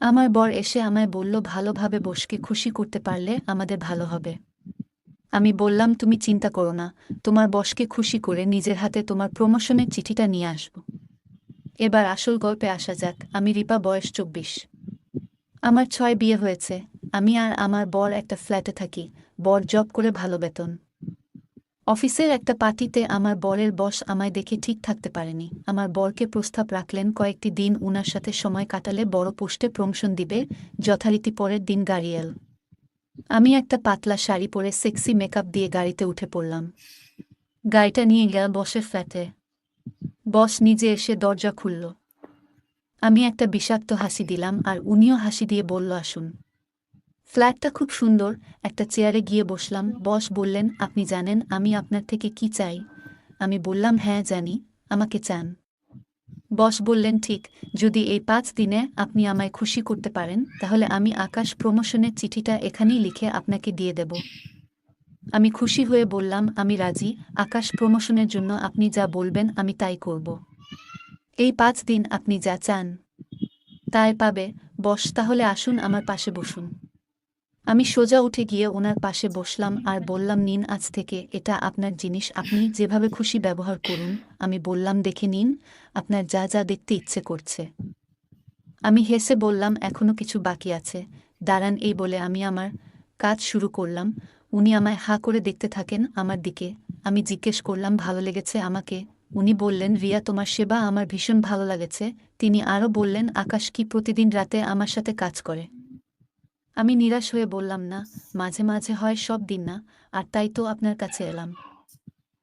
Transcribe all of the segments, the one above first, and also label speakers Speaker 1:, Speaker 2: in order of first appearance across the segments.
Speaker 1: আমার বর এসে আমায় বলল, ভালোভাবে বসকে খুশি করতে পারলে আমাদের ভালো হবে। আমি বললাম, তুমি চিন্তা করো না, তোমার বসকে খুশি করে নিজের হাতে তোমার প্রমোশনের চিঠিটা নিয়ে আসব। এবার আসল গল্পে আসা যাক। আমি রিপা, বয়স চব্বিশ। আমার ছয় বিয়ে হয়েছে। আমি আর আমার বর একটা ফ্ল্যাটে থাকি। বর জব করে ভালো বেতন। অফিসের একটা পার্টিতে আমার বরের বস আমায় দেখে ঠিক থাকতে পারেনি। আমার বরকে প্রস্তাব রাখলেন, কয়েকটি দিন উনার সাথে সময় কাটালে বড় পোস্টে প্রমোশন দিবে, যথারীতি পরের দিন গাড়ি এল আমি একটা পাতলা শাড়ি পরে সেক্সি মেকআপ দিয়ে গাড়িতে উঠে পড়লাম। গাড়িটা নিয়ে গেল বসের ফ্ল্যাটে। বস নিজে এসে দরজা খুলল। আমি একটা বিষাক্ত হাসি দিলাম আর উনিও হাসি দিয়ে বলল, আসুন। ফ্ল্যাটটা খুব সুন্দর, একটা চেয়ারে গিয়ে বসলাম। বস বললেন, আপনি জানেন আমি আপনার থেকে কি চাই? আমি বললাম হ্যাঁ জানি, আমাকে চান। বস বললেন, ঠিক, যদি এই পাঁচ দিনে আপনি আমায় খুশি করতে পারেন, তাহলে আমি আকাশ প্রমোশনের চিঠিটা এখানেই লিখে আপনাকে দিয়ে দেব। আমি খুশি হয়ে বললাম, আমি রাজি, আকাশ প্রমোশনের জন্য আপনি যা বলবেন আমি তাই করব। এই পাঁচ দিন আপনি যা চান, তাই পাবে। বস, তাহলে আসুন আমার পাশে বসুন। আমি সোজা উঠে গিয়ে ওনার পাশে বসলাম আর বললাম, নিন, আজ থেকে এটা আপনার জিনিস। আপনি যেভাবে খুশি ব্যবহার করুন। আমি বললাম, দেখে নিন, আপনার যা যা দেখতে ইচ্ছে করছে। আমি হেসে বললাম, এখনও কিছু বাকি আছে। দাঁড়ান এই বলে আমি আমার কাজ শুরু করলাম। উনি আমায় হা করে দেখতে থাকেন আমার দিকে। আমি জিজ্ঞেস করলাম, ভালো লেগেছে আমাকে? উনি বললেন, রিয়া, তোমার সেবা আমার ভীষণ ভালো লাগেছে। তিনি আরও বললেন, আকাশ কি প্রতিদিন রাতে আমার সাথে কাজ করে? আমি নিরাশ হয়ে বললাম, না, মাঝে মাঝে হয় সব দিন না, আর তাই তো আপনার কাছে এলাম।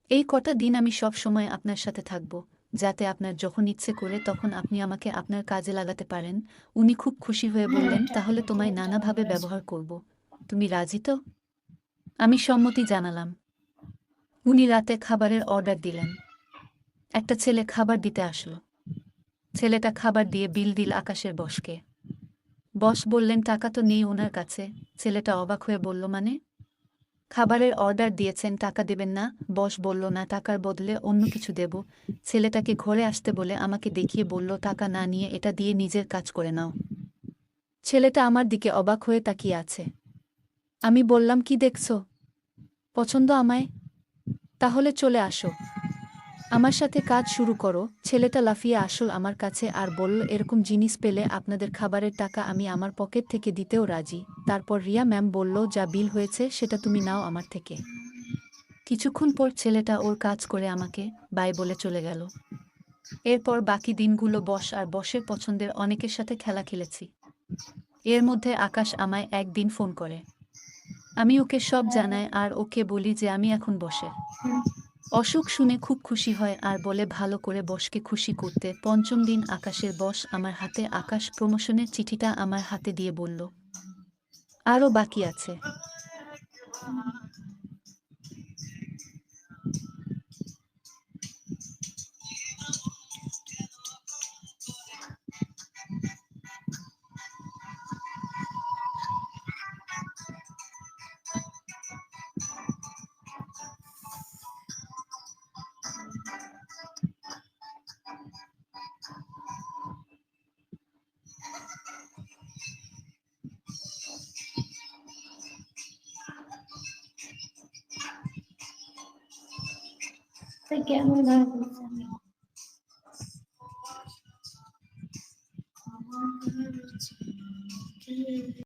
Speaker 1: এই কটা দিন আমি সব সময় আপনার সাথে থাকব, যাতে আপনার যখন ইচ্ছে করে তখন আপনি আমাকে আপনার কাজে লাগাতে পারেন। উনি খুব খুশি হয়ে বললেন, তাহলে তোমায় নানাভাবে ব্যবহার করব। তুমি রাজি তো? আমি সম্মতি জানালাম। উনি রাতে খাবারের অর্ডার দিলেন। একটা ছেলে খাবার দিতে আসলো। ছেলেটা খাবার দিয়ে বিল দিল আকাশের বসকে। বস বললেন, টাকা তো নেই ওনার কাছে। ছেলেটা অবাক হয়ে বলল মানে? খাবারের অর্ডার দিয়েছেন, টাকা দেবেন না। বস বলল, না, টাকার বদলে অন্য কিছু দেব। ছেলেটাকে ঘরে আসতে বলে আমাকে দেখিয়ে বলল, টাকা না নিয়ে এটা দিয়ে নিজের কাজ করে নাও। ছেলেটা আমার দিকে অবাক হয়ে তাকিয়ে আছে। আমি বললাম, কি দেখছ? পছন্দ আমায়? তাহলে চলে আসো। আমার সাথে কাজ শুরু করো, ছেলেটা লাফিয়ে আসল আমার কাছে আর বলল, এরকম জিনিস পেলে আপনাদের খাবারের টাকা আমি আমার পকেট থেকে দিতেও রাজি। তারপর রিয়া ম্যাম বলল, যা বিল হয়েছে সেটা তুমি নাও আমার থেকে। কিছুক্ষণ পর ছেলেটা ওর কাজ করে আমাকে বাই বলে চলে গেল। এরপর বাকি দিনগুলো বস আর বসের পছন্দের অনেকের সাথে খেলা খেলেছি। এর মধ্যে আকাশ আমায় একদিন ফোন করে। আমি ওকে সব জানাই আর ওকে বলি যে আমি এখন বসে। অসুখ শুনে খুব খুশি হয় আর বলে ভালো করে বসকে খুশি করতে। পঞ্চম দিন আকাশের বস আমার হাতে আকাশ প্রমোশনের চিঠিটা আমার হাতে দিয়ে বলল আরও বাকি আছে।
Speaker 2: কেমন লাগে